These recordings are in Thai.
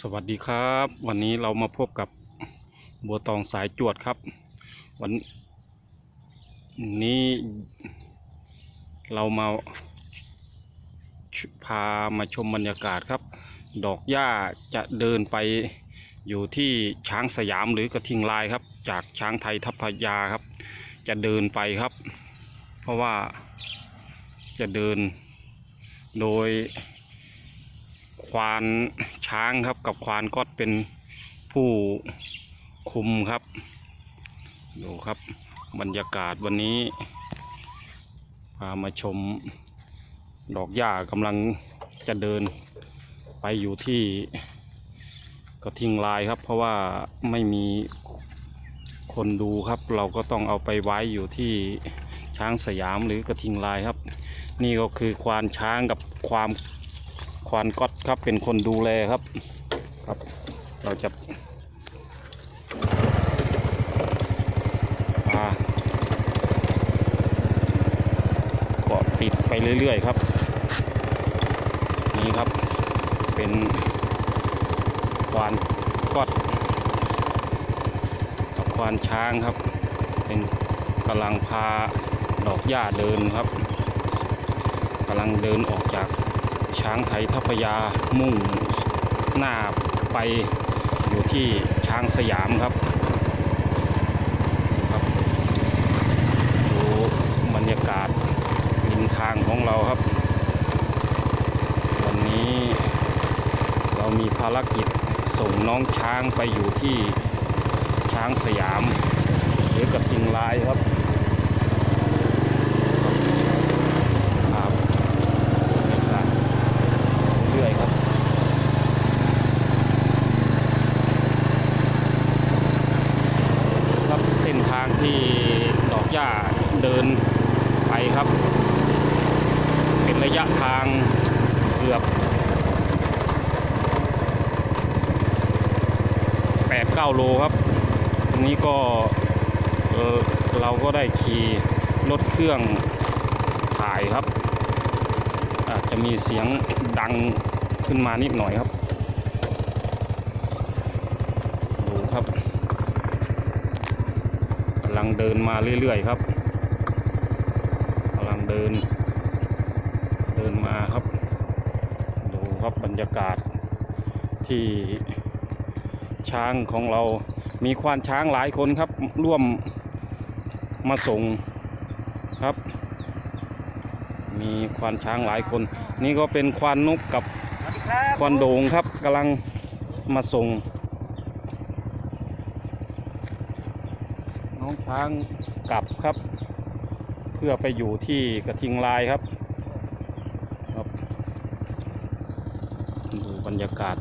สวัสดีครับ วันนี้เรามาพบกับบัวตองสายจวดครับ วันนี้เรามาพามาชมบรรยากาศครับ ดอกหญ้าจะเดินไปอยู่ที่ช้างสยามหรือกระทิงลายครับ จากช้างไทยทัพพยาครับ จะเดินไปครับ เพราะว่าจะเดินโดย ควานช้างครับ กับควานก็เป็นผู้คุมครับ ดูครับบรรยากาศวันนี้ พามาชม ดอกหญ้ากำลังจะเดินไปอยู่ที่กระทิงลายครับ เพราะว่าไม่มีคนดูครับ เราก็ต้องเอาไปไว้อยู่ที่ช้างสยามหรือกระทิงลายครับ นี่ก็คือควานช้างกับความ ควานก๊อตครับเป็นคนดูแลครับครับ เราจะพาเกาะติดไปเรื่อยๆครับ นี่ครับเป็นควานก๊อตกับควานช้างครับ เป็นกำลังพาดอกหญ้าเดินครับกำลังเดินออกจาก ช้างไทยทัพยามุ่งหน้าไปอยู่ที่ช้างสยามครับครับดูบรรยากาศริมทางของเราครับ วันนี้เรามีภารกิจส่งน้องช้างไปอยู่ที่ช้างสยามหรือกระทิงลายครับครับบรรยากาศ เรื่อยๆครับ ครับเส้นทางที่ดอกหญ้าเดินไปครับ เป็นระยะทางเกือบ 9 โลครับตรงนี้ก็เออเราก็ได้ขี่รถเครื่องถ่ายครับ อาจจะมีเสียงดังขึ้นมานิดหน่อยครับดูครับกำลังเดินมาเรื่อยๆครับกำลังเดิน เดินมาครับ ดูครับบรรยากาศที่ ช้างของเรา มีควานช้างหลายคนครับ ร่วมมาส่งครับ มีควานช้างหลายคน นี่ก็เป็นควานนกกับควานโดงครับกำลังมาส่ง น้องช้างกลับครับ เพื่อไปอยู่ที่กระทิงลายครับครับ ดูบรรยากาศ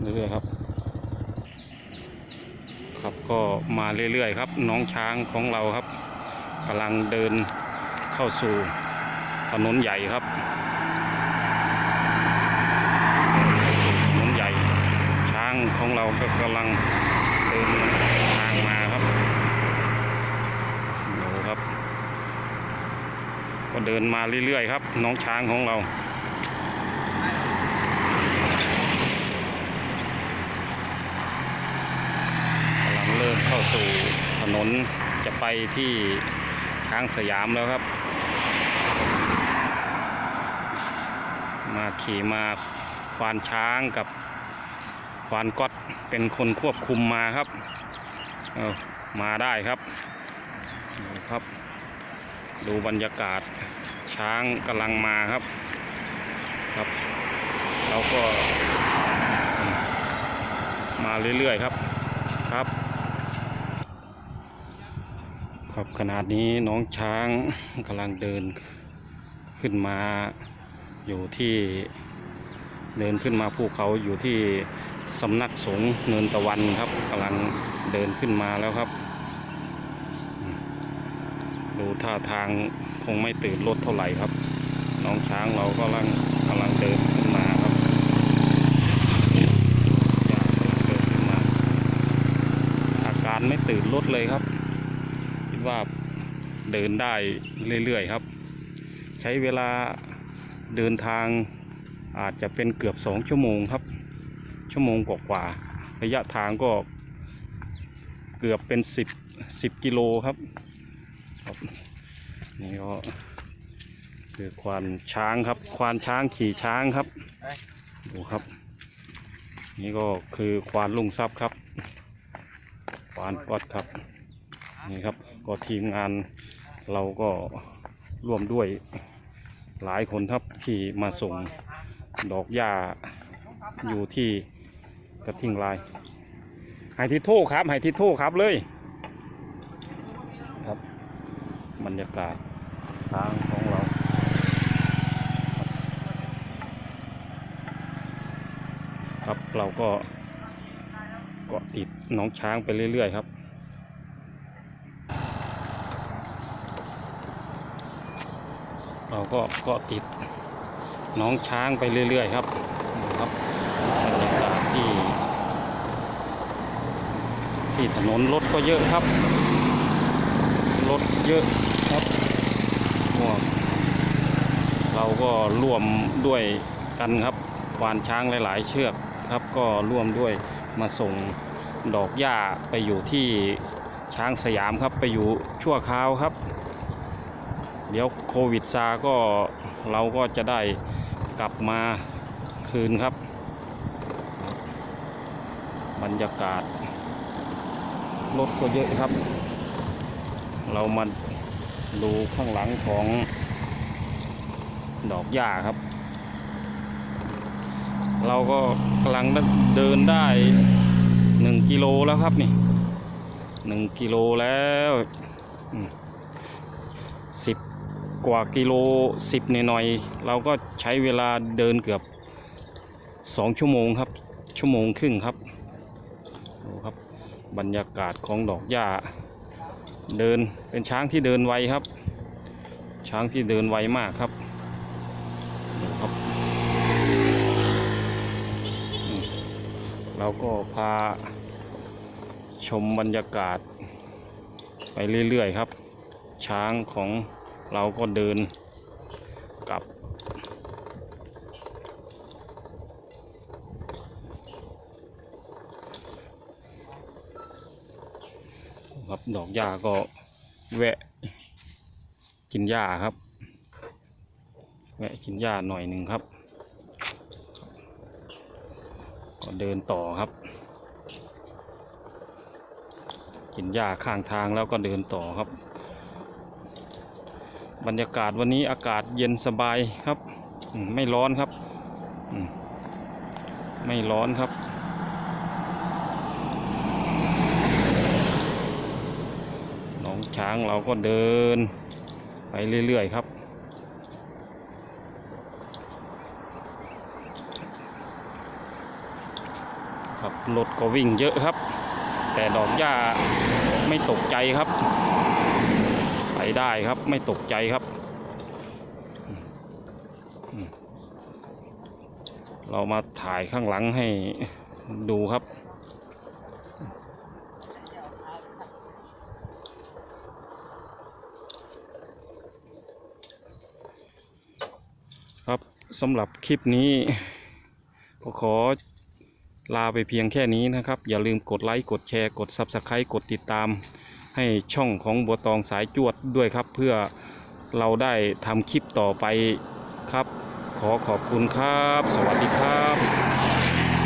เรื่อยๆครับ ครับก็มาเรื่อยๆครับ น้องช้างของเราครับกำลังเดินเข้าสู่ถนนใหญ่ครับถนนใหญ่ ช้างของเราก็กำลังเดินทางมาครับดูครับ ก็เดินมาเรื่อยๆครับ น้องช้างของเรา กำลัง เริ่มเข้าสู่ถนนจะไปที่ช้างสยามแล้วครับ มาขี่มาควานช้างกับควานก๊อตเป็นคนควบคุมมาครับเออมาได้ครับครับ ดูบรรยากาศช้างกำลังมาครับครับเราก็มาเรื่อยๆครับ ครับขนาดนี้น้องช้างกำลังเดินขึ้นมาอยู่ที่เดินขึ้นมาภูเขาอยู่ที่สำนักสงฆ์เนินตะวันครับกำลังเดินขึ้นมาแล้วครับ ดูท่าทางคงไม่ตื่นรถเท่าไหร่ครับ น้องช้างเราก็กำลังกำลังเดินขึ้นมาครับอาการไม่ตื่นรถเลยครับ ว่าเดินได้เรื่อยๆครับ ใช้เวลาเดินทางอาจจะเป็นเกือบสองชั่วโมงครับ ชั่วโมงกว่าๆระยะทางก็เกือบเป็นสิบสิบกิโลครับครับ นี่ก็คือควานช้างครับ ควานช้างขี่ช้างครับดูครับ นี่ก็คือควานลุงทรัพย์ครับควานปอดครับ นี่ครับก็ทีมงานเราก็ร่วมด้วยหลายคนครับที่มาส่งดอกหญ้าอยู่ที่กระทิงลายไฮทิโทครับไฮทิโทครับเลยครับบรรยากาศทางของเราครับเราก็เกาะติดน้องช้างไปเรื่อยๆครับ เราก็เกาะติดน้องช้างไปเรื่อย ๆ ครับดูครับบรรยากาศที่ ที่ถนนรถก็เยอะครับ รถเยอะครับพวกเราก็ร่วมด้วยกันครับวานช้างหลาย ๆ เชือกครับก็ร่วมด้วยมาส่งดอกหญ้าไปอยู่ที่ช้างสยามครับไปอยู่ชั่วคราวครับ เดี๋ยวโควิดซาก็เราก็จะได้กลับมาคืนครับ บรรยากาศรถก็เยอะครับ เรามาดูข้างหลังของดอกหญ้าครับ เราก็กำลังเดินได้หนึ่งกิโลแล้วครับนี่หนึ่งกิโลแล้วสิบ กว่ากิโลสิบหน่อยๆเราก็ใช้เวลาเดินเกือบสองชั่วโมงครับ ชั่วโมงครึ่งครับดูครับบรรยากาศของดอกหญ้าเดินเป็นช้างที่เดินไวครับ ช้างที่เดินไวมากครับดูครับเราก็พาชมบรรยากาศไปเรื่อยๆครับ ช้างของ เราก็เดินกลับ ครับดอกหญ้าก็แวะกินหญ้าครับ แวะกินหญ้าหน่อยหนึ่งครับ ก็เดินต่อครับ กินหญ้าข้างทางแล้วก็เดินต่อครับ บรรยากาศวันนี้อากาศเย็นสบายครับ ไม่ร้อนครับ ไม่ร้อนครับ น้องช้างเราก็เดิน ไปเรื่อย ๆ ครับ ครับรถก็วิ่งเยอะครับ แต่ดอกหญ้าไม่ตกใจครับ ได้ครับ ไม่ตกใจครับ เรามาถ่ายข้างหลังให้ดูครับ ครับสำหรับคลิปนี้ก็ขอลาไปเพียงแค่นี้นะครับ อย่าลืมกดไลค์ กดแชร์ กด Subscribe กดติดตาม ให้ช่องของบัวตองสายจวดด้วยครับ เพื่อเราได้ทำคลิปต่อไปครับ ขอขอบคุณครับ สวัสดีครับ